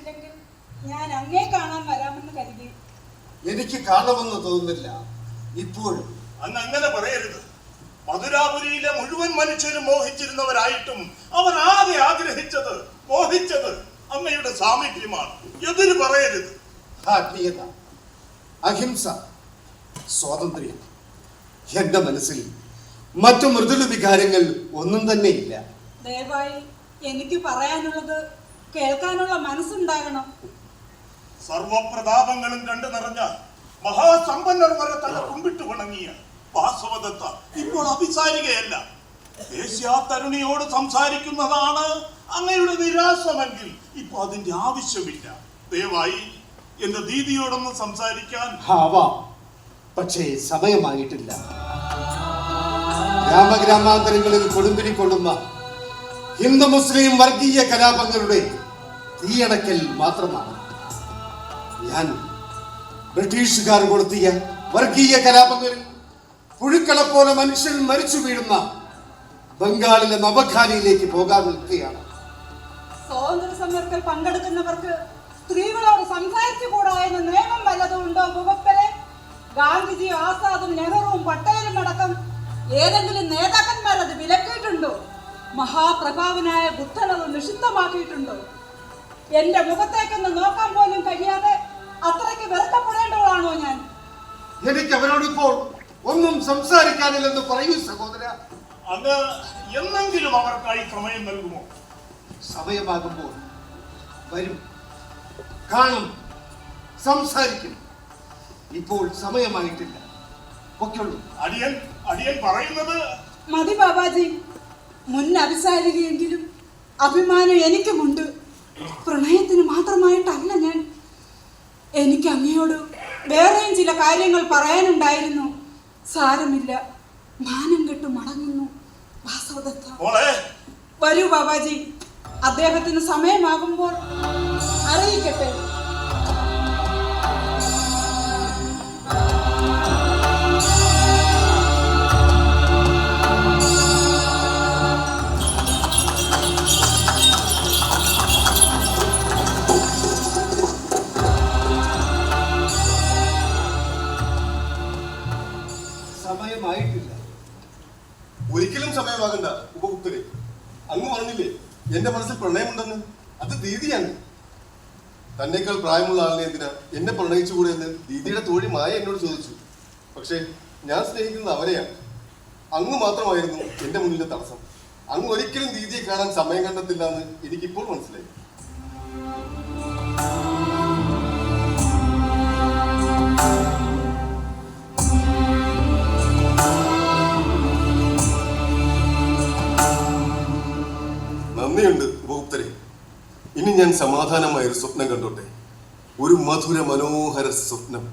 വന്നില്ലെങ്കിൽ ഞാൻ അങ്ങേ കാണാൻ വരാമെന്ന് കരുതി. എനിക്ക് കാണണമെന്ന് തോന്നുന്നില്ല. ഇപ്പോഴും അന്ന് അങ്ങനെ പറയരുത്. മധുരാപുരിയിലെ മുഴുവൻ മനുഷ്യരും മോഹിച്ചിരുന്നവരായിട്ടും അവർ ആകെ ആഗ്രഹിച്ചത് മോഹിച്ചത് അമ്മയുടെ സാമീപ്യമാണ്. എതിര് പറയരുത്. ആത്മീയത അഹിംസ സ്വാതന്ത്ര്യം. എന്റെ മനസ്സിൽ മറ്റു മൃദുല വികാരങ്ങൾ ഒന്നും തന്നെ ഇല്ല. ദയവായി എനിക്ക് പറയാനുള്ളത് കേൾക്കാനുള്ള മനസ്സുണ്ടാകണം. സർവപ്രതാപങ്ങളും കണ്ടു നിറഞ്ഞ മഹാസമ്പന്നർ വരെ തന്നെ കുമ്പിട്ട് വണങ്ങിയ വാസവദത്ത ഇപ്പോൾ അഭിസാരികയല്ല. ദേശീയ തരുണിയോട് സംസാരിക്കുന്നതാണ് അങ്ങയുടെ നിരാശമെങ്കിൽ ഇപ്പൊ അതിന്റെ ആവശ്യമില്ല. ദയവായി എന്റെ ദീദിയോടൊന്ന് സംസാരിക്കാൻ. ആവാം. പക്ഷേ സമയമായിട്ടില്ല. ഗ്രാമഗ്രാമാന്തരങ്ങളിൽ കൊടുമ്പിരി കൊള്ളുന്ന ഹിന്ദു മുസ്ലിം വർഗീയ കലാപങ്ങളുടെ തീയണക്കൽ മാത്രമാണ് ഞാൻ ബ്രിട്ടീഷുകാർ കൊടുത്തിയ വർഗീയ കലാപങ്ങളിൽ പുഴുക്കളെ പോലെ മനുഷ്യൻ മരിച്ചു വീഴുന്ന ബംഗാളിലെ നവഖാനിയിലേക്ക് പോകാൻ നിൽക്കുകയാണ്. സ്വാതന്ത്ര്യ പങ്കെടുക്കുന്നവർക്ക് സ്ത്രീകളോട് സംസാരിച്ചുകൂടാ എന്ന നിയമം വല്ലതും ഉണ്ടോ മുഖപ്പരെ ഗാന്ധിജിയും ആസാദും നെഹ്റുവും പട്ടേലും അടക്കം ഏതെങ്കിലും നേതാക്കന്മാർ അത് വിലക്കിയിട്ടുണ്ടോ? മഹാപ്രഭാവനായ ബുദ്ധൻ അത് നിഷിദ്ധമാക്കിയിട്ടുണ്ടോ? എന്റെ മുഖത്തേക്കൊന്ന് നോക്കാൻ പോലും കഴിയാതെ അത്രയ്ക്ക് വെറുക്കപ്പെടേണ്ടവളാണോ ഞാൻ? എനിക്ക് അവരോട് ഇപ്പോൾ ഒന്നും സംസാരിക്കാനില്ലെന്ന് പറയൂ സഹോദര. അത് എന്നെങ്കിലും അവർക്കായി സമയം നൽകുമോ? സമയമാകുമ്പോൾ വരും. കാണും. സംസാരിക്കും. ഇപ്പോൾ സമയമായിട്ടില്ല. ഒക്കെയുള്ളൂ അടിയൻ അടിയൻ പറയുന്നത്? മതി ബാബാജി. മുൻ അഭിസാരികയെങ്കിലും അഭിമാനം എനിക്കുമുണ്ട്. പ്രണയത്തിന് മാത്രമായിട്ടല്ല ഞാൻ എനിക്ക് അങ്ങയോട് വേറെയും ചില കാര്യങ്ങൾ പറയാനുണ്ടായിരുന്നു. സാരമില്ല. മാനം കെട്ട് മടങ്ങുന്നു. വാസവദത്ത. വരൂ ബാബാജി. അദ്ദേഹത്തിന് സമയമാകുമ്പോൾ അറിയിക്കട്ടെ. സമയമായിട്ടില്ല. ഒരിക്കലും സമയമാകണ്ട ഉപഭുക്തരെ. അങ്ങ് പറഞ്ഞില്ലേ എന്റെ മനസ്സിൽ പ്രണയമുണ്ടെന്ന്? അത് ദീദിയാണ്. തന്നേക്കാൾ പ്രായമുള്ള ആളിനെ എന്തിനാ എന്നെ പ്രണയിച്ചുകൂടെ എന്ന് ദീദിയുടെ തോഴി മായ എന്നോട് ചോദിച്ചു. പക്ഷേ ഞാൻ സ്നേഹിക്കുന്നത് അവരെയാണ് അങ്ങ് മാത്രമായിരുന്നു എന്റെ മുന്നിലെ തടസ്സം. അങ്ങ് ഒരിക്കലും ദീദിയെ കാണാൻ സമയം കണ്ടെത്തില്ല എന്ന് എനിക്കിപ്പോൾ മനസ്സിലായി. നന്ദിയുണ്ട് ഉപഭോക്തരെ. ഇനി ഞാൻ സമാധാനമായൊരു സ്വപ്നം കണ്ടോട്ടെ? ഒരു മധുര മനോഹര സ്വപ്നം.